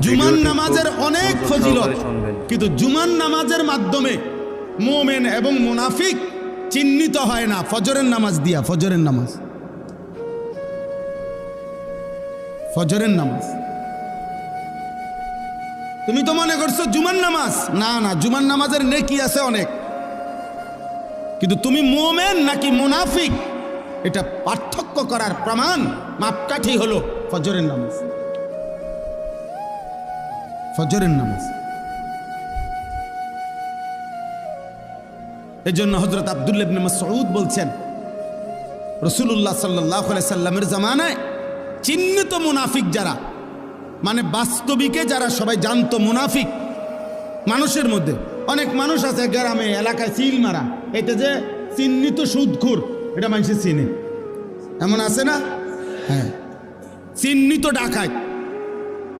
জুমান নামাজের অনেক ফজিলত। কিন্তু জুমান নামাজের মাধ্যমে মোমেন এবং মুনাফিক চিহ্নিত হয় না। ফজরের নামাজ দিয়া ফজরের নামাজ। ফজরের নামাজ। তুমি তো মনে করছ জুমান নামাজ? না না জুমান নামাজের নেকি আছে অনেক। কিন্তু তুমি মোমেন নাকি মুনাফিক? এটা পার্থক্য করার প্রমাণ মাপকাঠি হলো ফজরের নামাজ। ফজরের নামাজ। এই জন্য হজরত আবদুল্লাবনে সৌদ বলছেন রসুল্লাহ সাল্লাহ সাল্লামের জামানায় চিহ্নিত মুনাফিক যারা মানে বাস্তবিকে যারা সবাই জানতো মুনাফিক, মানুষের মধ্যে। অনেক মানুষ আছে গ্রামে, এলাকায় সিল মারা, এটা যে চিহ্নিত সুদখুর, এটা মানুষের চিনে এমন আছে না? হ্যাঁ। চিহ্নিত ডাকায়